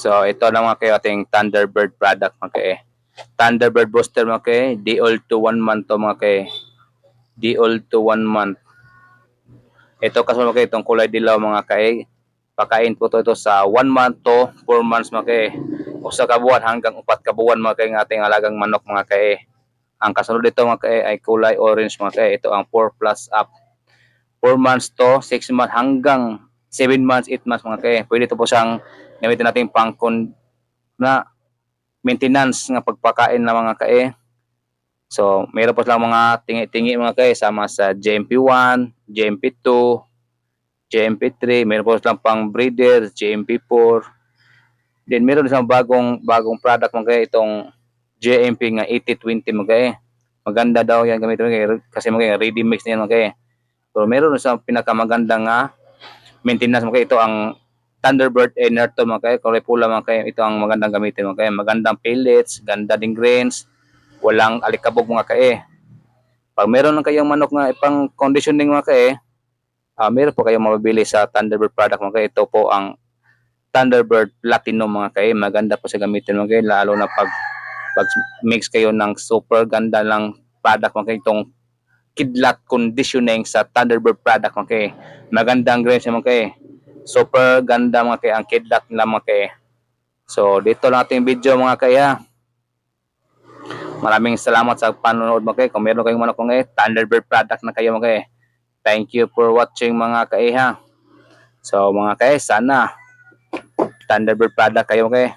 So, ito lang mga kayo ating Thunderbird product mga kayo. Thunderbird booster mga kayo. Old to 1 month to mga kayo. Old to 1 month. Ito kasi mga kayo, itong kulay dilaw mga kayo. Pakain po to ito sa 1 month to 4 months mga kayo. O sa kabuan hanggang 4 kabuan mga kayo ng ating alagang manok mga kayo. Ang kasunod dito mga kayo ay kulay orange mga kayo. Ito ang 4 plus up. 4 months to 6 months hanggang 7 months, 8 months mga kayo. Pwede ito po siyang gamitin natin pang kon na maintenance nga pagpakain ng mga kae. So, meron po silang mga tingi-tingi mga kae sama sa JMP1, JMP2, JMP3, meron po silang pang breeder, JMP4. Then meron din silang bagong bagong product mga kae itong JMP nga 8020 mga kae. Maganda daw yan gamitin mga kae kasi mga kae ready mix na yan mga kae. So, meron din silang pinakamaganda nga maintenance mga kae. Ito ang Thunderbird Enerto to mga kayo, kulay pula mga kayo, ito ang magandang gamitin mga kayo. Magandang pellets, ganda ding grains, walang alikabog mga kayo. Pag meron lang kayong manok na ipang conditioning mga kayo, ah meron po kayong mabibili sa Thunderbird product mga kayo. Ito po ang Thunderbird Platinum mga kayo. Maganda po sa gamitin mga kayo, lalo na pag pag mix kayo ng super ganda lang product mga kayo. Itong kidlat conditioning sa Thunderbird product mga kayo. Magandang grains mga kayo super ganda mga kaya ang kidlat nila mga kaya so dito lang ating video mga kaya maraming salamat sa panonood mga kaya kung meron kayong manok mga kaya Thunderbird product na kayo mga kaya thank you for watching mga kaya ha. So mga kaya sana Thunderbird product kayo mga kaya